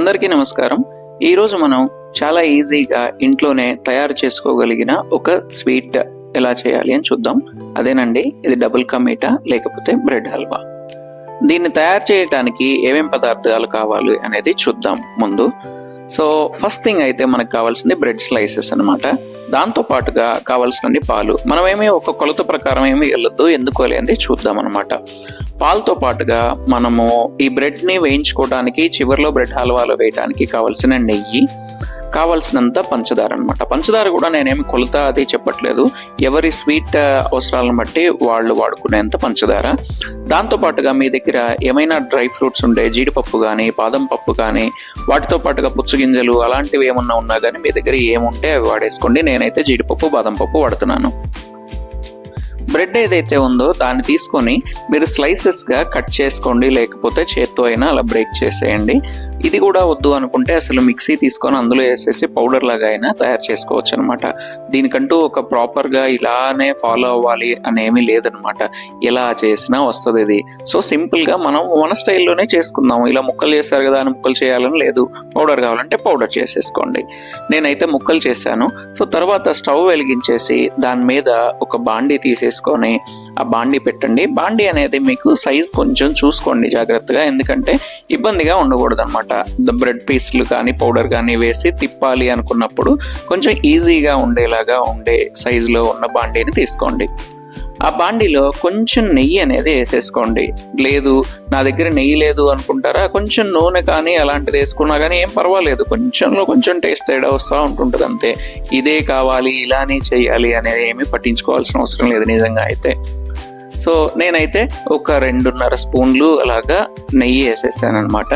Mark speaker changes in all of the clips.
Speaker 1: అందరికీ నమస్కారం. ఈరోజు మనం చాలా ఈజీగా ఇంట్లోనే తయారు చేసుకోగలిగిన ఒక స్వీట్ ఎలా చేయాలి అని చూద్దాం. అదేనండి ఇది డబుల్ కమీటా లేకపోతే బ్రెడ్ హల్వా. దీన్ని తయారు చేయడానికి ఏమేం పదార్థాలు కావాలి అనేది చూద్దాం ముందు. సో ఫస్ట్ థింగ్ అయితే మనకు కావాల్సింది బ్రెడ్ స్లైసెస్ అనమాట దాంతో పాటుగా కావాల్సినన్ని పాలు. మనమేమి ఒక కొలత ప్రకారం ఏమి వెళ్ళొద్దు ఎందుకు చూద్దాం అనమాట పాలతో పాటుగా మనము ఈ బ్రెడ్ని వేయించుకోవడానికి చివరిలో బ్రెడ్ హల్వాలో వేయడానికి కావాల్సిన నెయ్యి కావాల్సినంత పంచదార అనమాట పంచదార కూడా నేనేమి కొలత అది చెప్పట్లేదు. ఎవరి స్వీట్ అవసరాలను బట్టి వాళ్ళు వాడుకునేంత పంచదార. దాంతో పాటుగా మీ దగ్గర ఏమైనా డ్రై ఫ్రూట్స్ ఉండే జీడిపప్పు కానీ బాదం పప్పు కానీ వాటితో పాటుగా పుచ్చగింజలు అలాంటివి ఏమన్నా ఉన్నా కానీ మీ దగ్గర ఏముంటే అవి వాడేసుకోండి. నేనైతే జీడిపప్పు బాదం పప్పు వాడుతున్నాను. బ్రెడ్ ఏదైతే ఉందో దాన్ని తీసుకొని మీరు స్లైసెస్గా కట్ చేసుకోండి లేకపోతే చేత్తో అయినా అలా బ్రేక్ చేసేయండి. ఇది కూడా వద్దు అనుకుంటే అసలు మిక్సీ తీసుకొని అందులో వేసేసి పౌడర్ లాగా అయినా తయారు చేసుకోవచ్చు అనమాట దీనికంటూ ఒక ప్రాపర్గా ఇలానే ఫాలో అవ్వాలి అనేమి లేదనమాట ఎలా చేసినా వస్తుంది ఇది. సో సింపుల్గా మనం మన స్టైల్లోనే చేసుకుందాం ఇలా ముక్కలు చేశారు కదా అని ముక్కలు చేయాలని లేదు. పౌడర్ కావాలంటే పౌడర్ చేసేసుకోండి. నేనైతే ముక్కలు చేశాను. సో తర్వాత స్టవ్ వెలిగించేసి దాని మీద ఒక బాండీ తీసేసుకొని ఆ బాండీ పెట్టండి. బాండీ అనేది మీకు సైజ్ కొంచెం చూసుకోండి జాగ్రత్తగా. ఎందుకంటే ఇబ్బందిగా ఉండకూడదు అనమాట బ్రెడ్ పీస్లు కానీ పౌడర్ కానీ వేసి తిప్పాలి అనుకున్నప్పుడు కొంచెం ఈజీగా ఉండేలాగా ఉండే సైజులో ఉన్న బాండీని తీసుకోండి. ఆ బాండీలో కొంచెం నెయ్యి అనేది వేసేసుకోండి. లేదు నా దగ్గర నెయ్యి లేదు అనుకుంటారా? కొంచెం నూనె కానీ అలాంటిది వేసుకున్నా కానీ ఏం పర్వాలేదు. కొంచెంలో కొంచెం టేస్ట్ తేడా వస్తూ ఉంటుంటుంది అంతే. ఇదే కావాలి ఇలానే చేయాలి అనేది ఏమీ పట్టించుకోవాల్సిన అవసరం లేదు నిజంగా అయితే. సో నేనైతే ఒక రెండున్నర స్పూన్లు అలాగా నెయ్యి వేసేసాను అనమాట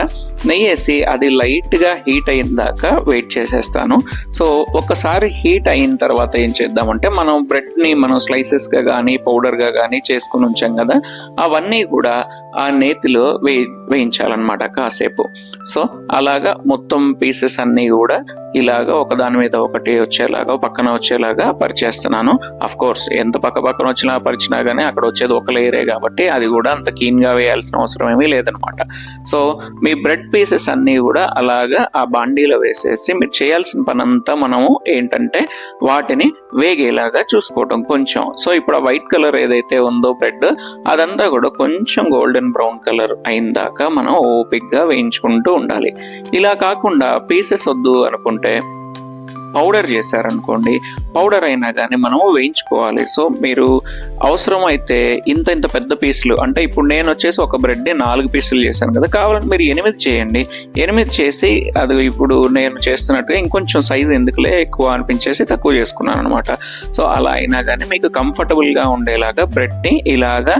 Speaker 1: నెయ్యి వేసి అది లైట్గా హీట్ అయిన దాకా వెయిట్ చేసేస్తాను. సో ఒకసారి హీట్ అయిన తర్వాత ఏం చేద్దామంటే మనం బ్రెడ్ని మనం స్లైసెస్గా కానీ పౌడర్గా కానీ చేసుకుని ఉంచాం కదా అవన్నీ కూడా ఆ నేతిలో వేయి వేయించాలన్నమాట కాసేపు. సో అలాగా మొత్తం పీసెస్ అన్నీ కూడా ఇలాగా ఒకదాని మీద ఒకటి వచ్చేలాగా పక్కన వచ్చేలాగా పరిచేస్తున్నాను. అఫ్ కోర్స్ ఎంత పక్క పక్కన వచ్చినా పరిచినా కానీ అక్కడ వచ్చేది ఒక లేయరే కాబట్టి అది కూడా అంత క్లీన్గా వేయాల్సిన అవసరం ఏమీ లేదనమాట సో మీ బ్రెడ్ పీసెస్ అన్నీ కూడా అలాగా ఆ బాండీలో వేసేసి మీరు చేయాల్సిన పని అంతా మనము ఏంటంటే వాటిని వేగేలాగా చూసుకోవటం కొంచెం. సో ఇప్పుడు ఆ వైట్ కలర్ ఏదైతే ఉందో బ్రెడ్ అదంతా కూడా కొంచెం గోల్డెన్ బ్రౌన్ కలర్ అయిన దాకా మనం ఓపిక్గా వేయించుకుంటూ ఉండాలి. ఇలా కాకుండా పీసెస్ వద్దు అనుకుంటే పౌడర్ చేశారనుకోండి పౌడర్ అయినా కానీ మనము వేయించుకోవాలి. సో మీరు అవసరమైతే ఇంత ఇంత పెద్ద పీసులు అంటే ఇప్పుడు నేను వచ్చేసి ఒక బ్రెడ్ని నాలుగు పీసులు చేశాను కదా కావాలంటే మీరు ఎనిమిది చేయండి. ఎనిమిది చేసి అది ఇప్పుడు నేను చేస్తున్నట్టుగా ఇంకొంచెం సైజ్ ఎందుకులే ఎక్కువ అనిపించేసి తక్కువ చేసుకున్నాను అనమాట సో అలా అయినా కానీ మీకు కంఫర్టబుల్గా ఉండేలాగా బ్రెడ్ని ఇలాగా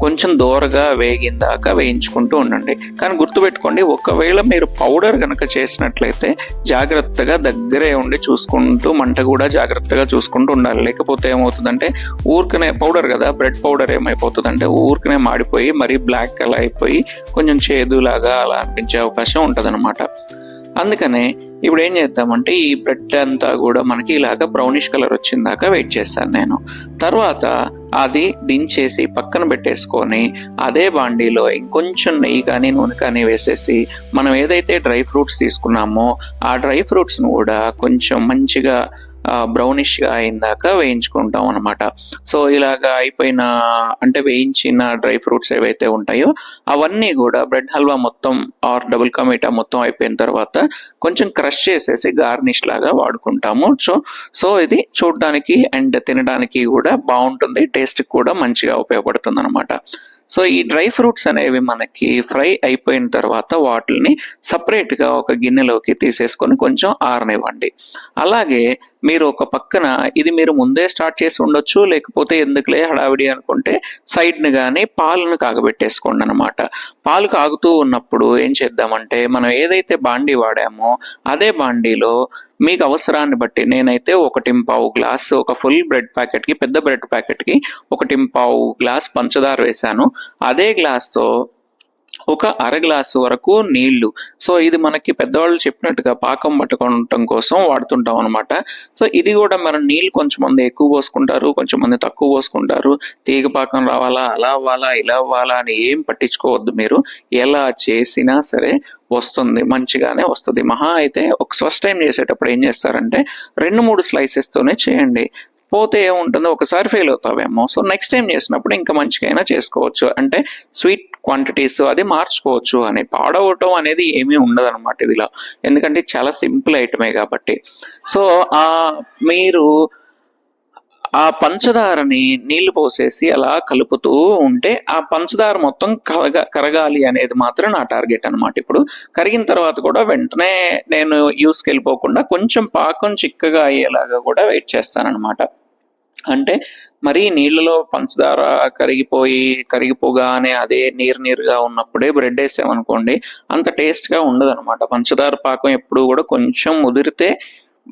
Speaker 1: కొంచెం దూరగా వేగిన దాకా వేయించుకుంటూ ఉండండి. కానీ గుర్తుపెట్టుకోండి ఒకవేళ మీరు పౌడర్ కనుక చేసినట్లయితే జాగ్రత్తగా దగ్గరే ఉండి చూసుకుంటూ మంట కూడా జాగ్రత్తగా చూసుకుంటూ ఉండాలి. లేకపోతే ఏమవుతుందంటే ఊరికనే పౌడర్ కదా బ్రెడ్ పౌడర్ ఏమైపోతుందంటే ఊరికనే మాడిపోయి మరీ బ్లాక్ అలా అయిపోయి కొంచెం చేదులాగా అలా అనిపించే అవకాశం ఉంటుంది అందుకనే ఇప్పుడు ఏం చేద్దామంటే ఈ బ్రెడ్ అంతా కూడా మనకి ఇలాగ బ్రౌనిష్ కలర్ వచ్చిందాక వెయిట్ చేస్తాను నేను. తర్వాత అది దించేసి పక్కన పెట్టేసుకొని అదే బాండీలో ఇంకొంచెం నెయ్యి కానీ నూనె కానీ వేసేసి మనం ఏదైతే డ్రై ఫ్రూట్స్ తీసుకున్నామో ఆ డ్రై ఫ్రూట్స్ను కూడా కొంచెం మంచిగా బ్రౌనిష్గా అయిందాక వేయించుకుంటాం అనమాట సో ఇలాగా అయిపోయిన అంటే వేయించిన డ్రై ఫ్రూట్స్ ఏవైతే ఉంటాయో అవన్నీ కూడా బ్రెడ్ హల్వా మొత్తం ఆర్ డబుల్ కమీటా మొత్తం అయిపోయిన తర్వాత కొంచెం క్రష్ చేసేసి గార్నిష్ లాగా వాడుకుంటాము. సో సో ఇది చూడడానికి అండ్ తినడానికి కూడా బాగుంటుంది. టేస్ట్ కూడా మంచిగా ఉపయోగపడుతుంది అనమాట సో ఈ డ్రై ఫ్రూట్స్ అనేవి మనకి ఫ్రై అయిపోయిన తర్వాత వాటిని సపరేట్గా ఒక గిన్నెలోకి తీసేసుకొని కొంచెం ఆరనివ్వండి. అలాగే మీరు ఒక పక్కన ఇది మీరు ముందే స్టార్ట్ చేసి ఉండొచ్చు లేకపోతే ఎందుకులే హడావిడి అనుకుంటే సైడ్ని కానీ పాలను కాగబెట్టేసుకోండి అనమాట పాలు కాగుతూ ఉన్నప్పుడు ఏం చేద్దామంటే మనం ఏదైతే బాండీ వాడామో అదే బాండీలో మీకు అవసరాన్ని బట్టి నేనైతే ఒకటి పావు గ్లాస్ ఒక ఫుల్ బ్రెడ్ ప్యాకెట్కి పెద్ద బ్రెడ్ ప్యాకెట్కి ఒకటి పావు గ్లాస్ పంచదార వేశాను. అదే గ్లాస్తో ఒక అర గ్లాసు వరకు నీళ్ళు. సో ఇది మనకి పెద్దవాళ్ళు చెప్పినట్టుగా పాకం పట్టుకోవటం కోసం వాడుతుంటాం అనమాట సో ఇది కూడా మనం నీళ్ళు కొంచెం మంది ఎక్కువ పోసుకుంటారు కొంచెం మంది తక్కువ పోసుకుంటారు. తీగ పాకం రావాలా అలా అవ్వాలా ఇలా అవ్వాలా అని ఏం పట్టించుకోవద్దు మీరు. ఎలా చేసినా సరే వస్తుంది మంచిగానే వస్తుంది. మహా అయితే ఒక ఫస్ట్ టైం చేసేటప్పుడు ఏం చేస్తారంటే రెండు మూడు స్లైసెస్తోనే తోనే చేయండి. పోతే ఏముంటుందో? ఒకసారి ఫెయిల్ అవుతావేమో. సో నెక్స్ట్ టైం చేసినప్పుడు ఇంకా మంచిగా చేసుకోవచ్చు. అంటే స్వీట్ క్వాంటిటీస్ అది మార్చుకోవచ్చు అని. పాడవటం అనేది ఏమీ ఉండదన్నమాట ఇదిలో. ఎందుకంటే చాలా సింపుల్ ఐటమే కాబట్టి. సో మీరు ఆ పంచదారని నీళ్ళు పోసేసి అలా కలుపుతూ ఉంటే ఆ పంచదార మొత్తం కరగ కరగాలి అనేది మాత్రం నా టార్గెట్ అనమాట ఇప్పుడు. కరిగిన తర్వాత కూడా వెంటనే నేను యూస్కి వెళ్ళిపోకుండా కొంచెం పాకం చిక్కగా అయ్యేలాగా కూడా వెయిట్ చేస్తానన్నమాట. అంటే మరీ నీళ్ళలో పంచదార కరిగిపోయి కరిగిపోగానే అదే నీరు నీరుగా ఉన్నప్పుడే బ్రెడ్ వేసామనుకోండి అంత టేస్ట్గా ఉండదు అనమాట పంచదార పాకం ఎప్పుడు కూడా కొంచెం ముదిరితే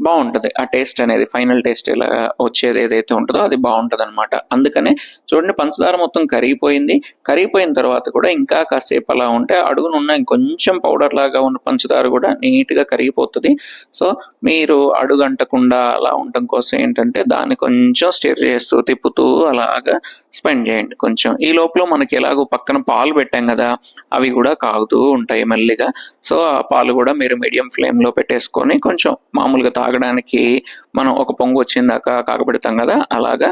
Speaker 1: బాగుంటుంది. ఆ టేస్ట్ అనేది ఫైనల్ టేస్ట్ ఇలా వచ్చేది ఏదైతే ఉంటుందో అది బాగుంటుంది అనమాట అందుకనే చూడండి పంచదార మొత్తం కరిగిపోయింది. కరిగిపోయిన తర్వాత కూడా ఇంకా కాసేపు అలా ఉంటే అడుగున ఉన్న ఇంకొంచెం పౌడర్ లాగా ఉన్న పంచదార కూడా నీట్గా కరిగిపోతుంది. సో మీరు అడుగంటకుండా అలా ఉండటం కోసం ఏంటంటే దాన్ని కొంచెం స్టిర్ చేస్తూ తిప్పుతూ అలాగా స్పెండ్ చేయండి కొంచెం. ఈ లోపల మనకి ఎలాగో పక్కన పాలు పెట్టాం కదా అవి కూడా కాగుతూ ఉంటాయి మెల్లిగా. సో ఆ పాలు కూడా మీరు మీడియం ఫ్లేమ్లో పెట్టేసుకొని కొంచెం మామూలుగా తాగడానికి మనం ఒక పొంగు వచ్చిందాక కాగబెడతాం కదా అలాగా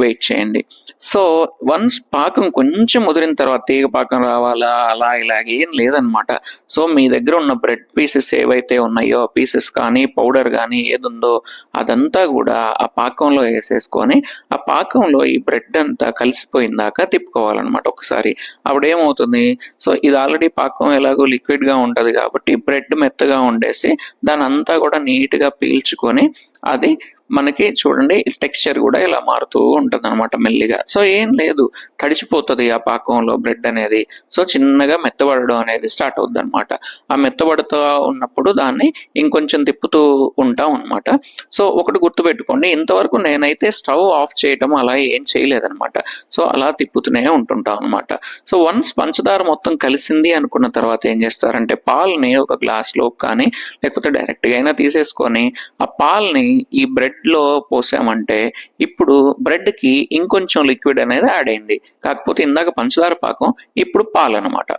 Speaker 1: వెయిట్ చేయండి. సో వన్స్ పాకం కొంచెం ముదిరిన తర్వాత తీగ పాకం రావాలా అలా ఇలా ఏం లేదనమాట సో మీ దగ్గర ఉన్న బ్రెడ్ పీసెస్ ఏవైతే ఉన్నాయో పీసెస్ కానీ పౌడర్ కానీ ఏదుందో అదంతా కూడా ఆ పాకంలో వేసేసుకొని ఆ పాకంలో ఈ బ్రెడ్ అంతా కలిసిపోయిందాక తిప్పుకోవాలన్నమాట ఒకసారి. అప్పుడు ఏమవుతుంది సో ఇది ఆల్రెడీ పాకం ఎలాగో లిక్విడ్గా ఉంటుంది కాబట్టి బ్రెడ్ మెత్తగా ఉండేసి దాని అంతా కూడా నీట్గా పీల్చుకొని అది మనకి చూడండి టెక్స్చర్ కూడా ఇలా మారుతూ ఉంటుంది అనమాట మెల్లిగా. సో ఏం లేదు. తడిచిపోతుంది ఆ పాకంలో బ్రెడ్ అనేది. సో చిన్నగా మెత్తబడడం అనేది స్టార్ట్ అవుద్ది అనమాట ఆ మెత్తబడుతూ ఉన్నప్పుడు దాన్ని ఇంకొంచెం తిప్పుతూ ఉంటాం అనమాట సో ఒకటి గుర్తుపెట్టుకోండి ఇంతవరకు నేనైతే స్టవ్ ఆఫ్ చేయటం అలా ఏం చేయలేదనమాట సో అలా తిప్పుతూనే ఉంటుంటాం అనమాట సో వన్స్ పంచదార మొత్తం కలిసింది అనుకున్న తర్వాత ఏం చేస్తారంటే పాల్ని ఒక గ్లాస్లో కానీ లేకపోతే డైరెక్ట్గా అయినా తీసేసుకొని ఆ పాల్ని ఈ బ్రెడ్లో పోసామంటే ఇప్పుడు బ్రెడ్కి ఇంకొంచెం లిక్విడ్ అనేది యాడ్ అయింది. కాకపోతే ఇందాక పంచదార పాకం ఇప్పుడు పాలు అనమాట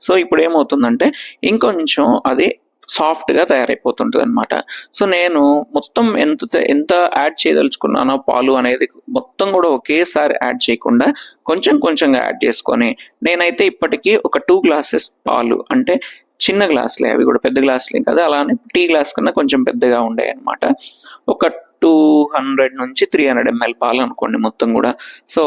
Speaker 1: సో ఇప్పుడు ఏమవుతుందంటే ఇంకొంచెం అది సాఫ్ట్గా తయారైపోతుంటుంది అనమాట సో నేను మొత్తం ఎంత ఎంత యాడ్ చేయదలుచుకున్నానో పాలు అనేది మొత్తం కూడా ఒకేసారి యాడ్ చేయకుండా కొంచెం కొంచెంగా యాడ్ చేసుకొని నేనైతే ఇప్పటికీ ఒక టూ గ్లాసెస్ పాలు అంటే చిన్న గ్లాసులే అవి కూడా పెద్ద గ్లాసులే కదా. అలానే టీ గ్లాస్ కన్నా కొంచెం పెద్దగా ఉండే అనమాట ఒక టూ హండ్రెడ్ నుంచి త్రీ హండ్రెడ్ ఎంఎల్ పాలు అనుకోండి మొత్తం కూడా. సో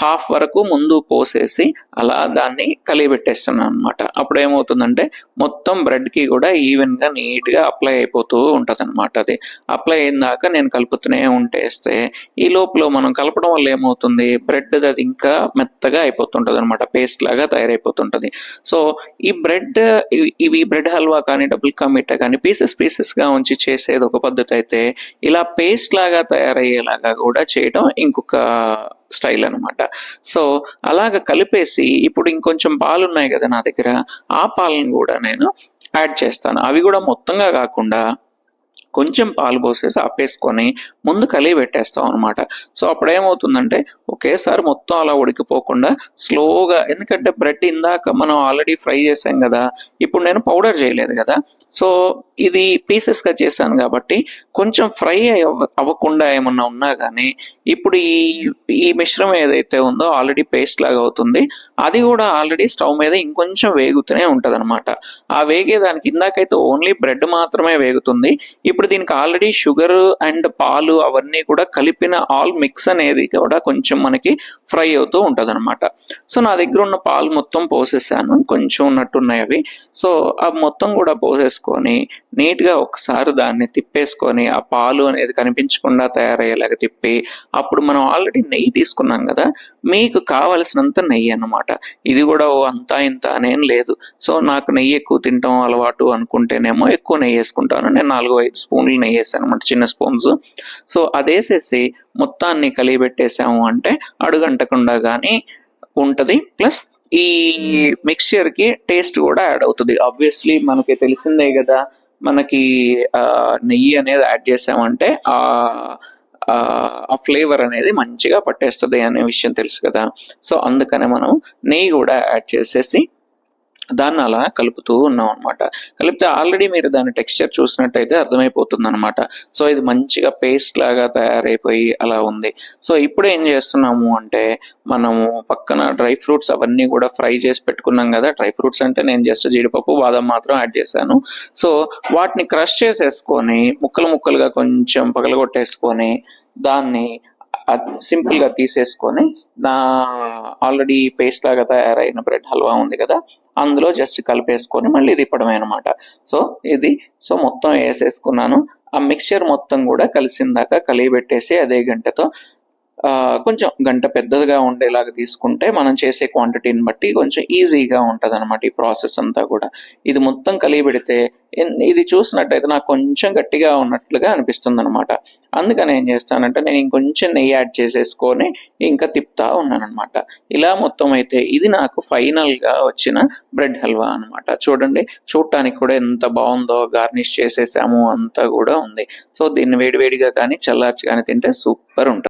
Speaker 1: హాఫ్ వరకు ముందు పోసేసి అలా దాన్ని కలిపెట్టేస్తున్నాను అనమాట అప్పుడు ఏమవుతుందంటే మొత్తం బ్రెడ్కి కూడా ఈవెన్గా నీట్గా అప్లై అయిపోతూ ఉంటుంది అనమాట అది. అప్లై అయిన దాకా నేను కలుపుతూనే ఉంటేస్తే ఈ లోపల మనం కలపడం వల్ల ఏమవుతుంది? బ్రెడ్ అది ఇంకా మెత్తగా అయిపోతుంటుంది అనమాట పేస్ట్ లాగా తయారైపోతుంటుంది. సో ఈ బ్రెడ్ ఇవి బ్రెడ్ హల్వా కానీ డబుల్ కా మిఠా కానీ పీసెస్ పీసెస్గా ఉంచి చేసేది ఒక పద్ధతి అయితే ఇలా పేస్ట్ లాగా తయారయ్యేలాగా కూడా చేయడం ఇంకొక స్టైల్ అన్నమాట. సో అలాగ కలిపేసి ఇప్పుడు ఇంకొంచెం పాలు ఉన్నాయి కదా నా దగ్గర ఆ పాలను కూడా నేను యాడ్ చేస్తాను. అవి కూడా మొత్తంగా కాకుండా కొంచెం పాలు పోసేసి ఆపేసుకొని ముందు కలిగి పెట్టేస్తాం అనమాట సో అప్పుడు ఏమవుతుందంటే ఒకేసారి మొత్తం అలా ఉడికిపోకుండా స్లోగా ఎందుకంటే బ్రెడ్ ఇందాక మనం ఆల్రెడీ ఫ్రై చేసాం కదా ఇప్పుడు నేను పౌడర్ చేయలేదు కదా. సో ఇది పీసెస్గా చేశాను కాబట్టి కొంచెం ఫ్రై అవ్వకుండా ఏమన్నా ఉన్నా కానీ ఇప్పుడు ఈ ఈ మిశ్రమం ఏదైతే ఉందో ఆల్రెడీ పేస్ట్ లాగా అవుతుంది అది కూడా ఆల్రెడీ స్టవ్ మీద ఇంకొంచెం వేగుతూనే ఉంటుంది అనమాట ఆ వేగేదానికి ఇందాకైతే ఓన్లీ బ్రెడ్ మాత్రమే వేగుతుంది ఇప్పుడు దీనికి ఆల్రెడీ షుగర్ అండ్ పాలు అవన్నీ కూడా కలిపిన ఆల్ మిక్స్ అనేది కూడా కొంచెం మనకి ఫ్రై అవుతూ ఉంటుంది అనమాట సో నా దగ్గర ఉన్న పాలు మొత్తం పోసేసాను. కొంచెం ఉన్నట్టున్నాయి అవి. సో అవి మొత్తం కూడా పోసేసుకొని నీట్గా ఒకసారి దాన్ని తిప్పేసుకొని ఆ పాలు అనేది కనిపించకుండా తయారయ్యేలాగా తిప్పి అప్పుడు మనం ఆల్రెడీ నెయ్యి తీసుకున్నాం కదా మీకు కావలసినంత నెయ్యి అన్నమాట. ఇది కూడా ఓ అంతా ఇంత అనేం లేదు. సో నాకు నెయ్యి ఎక్కువ తింటాం అలవాటు అనుకుంటేనేమో ఎక్కువ నెయ్యి వేసుకుంటాను. నేను నాలుగు ఐదు స్పూన్లు నెయ్యి వేసాను అనమాట చిన్న స్పూన్స్. సో అదేసేసి మొత్తాన్ని కలిగిపెట్టేసాము అంటే అడుగంటకుండా కానీ ఉంటుంది. ప్లస్ ఈ మిక్స్చర్కి టేస్ట్ కూడా యాడ్ అవుతుంది. ఆబ్వియస్లీ మనకి తెలిసిందే కదా మనకి నెయ్యి అనేది యాడ్ చేసామంటే ఆ ఆ ఫ్లేవర్ అనేది మంచిగా పట్టేస్తుంది అనే విషయం తెలుసు కదా. సో అందుకనే మనం నెయ్యి కూడా యాడ్ చేసేసి దాన్ని అలా కలుపుతూ ఉన్నాం అనమాట కలిపితే ఆల్రెడీ మీరు దాని టెక్స్చర్ చూసినట్టయితే అర్థమైపోతుంది అనమాట సో ఇది మంచిగా పేస్ట్ లాగా తయారైపోయి అలా ఉంది. సో ఇప్పుడు ఏం చేస్తున్నాము అంటే మనము పక్కన డ్రై ఫ్రూట్స్ అవన్నీ కూడా ఫ్రై చేసి పెట్టుకున్నాం కదా డ్రై ఫ్రూట్స్ అంటే నేను జస్ట్ జీడిపప్పు బాదం మాత్రం యాడ్ చేశాను. సో వాటిని క్రష్ చేసేసుకొని ముక్కలు ముక్కలుగా కొంచెం పగలగొట్టేసుకొని దాన్ని సింపుల్గా తీసేసుకొని నా ఆల్రెడీ పేస్ట్ లాగా తయారైన బ్రెడ్ హల్వా ఉంది కదా అందులో జస్ట్ కలిపేసుకొని మళ్ళీ తిప్పడమే అనమాట సో ఇది సో మొత్తం వేసేసుకున్నాను. ఆ మిక్చర్ మొత్తం కూడా కలిసిందాక కలియబెట్టేసి అదే గంటతో కొంచెం గంట పెద్దదిగా ఉండేలాగా తీసుకుంటే మనం చేసే క్వాంటిటీని బట్టి కొంచెం ఈజీగా ఉంటుంది అనమాట ఈ ప్రాసెస్ అంతా కూడా. ఇది మొత్తం కలిగి పెడితే ఇది చూసినట్టయితే నాకు కొంచెం గట్టిగా ఉన్నట్లుగా అనిపిస్తుంది అనమాట అందుకని ఏం చేస్తానంటే నేను ఇంకొంచెం నెయ్యి యాడ్ చేసేసుకొని ఇంకా తిప్పుతా ఉన్నాను ఇలా మొత్తం అయితే ఇది నాకు ఫైనల్గా వచ్చిన బ్రెడ్ హల్వా అన్నమాట. చూడండి చూడటానికి కూడా ఎంత బాగుందో గార్నిష్ చేసేసాము అంతా కూడా ఉంది. సో దీన్ని వేడివేడిగా కానీ చల్లార్చి కానీ తింటే సూపర్ ఉంటుంది.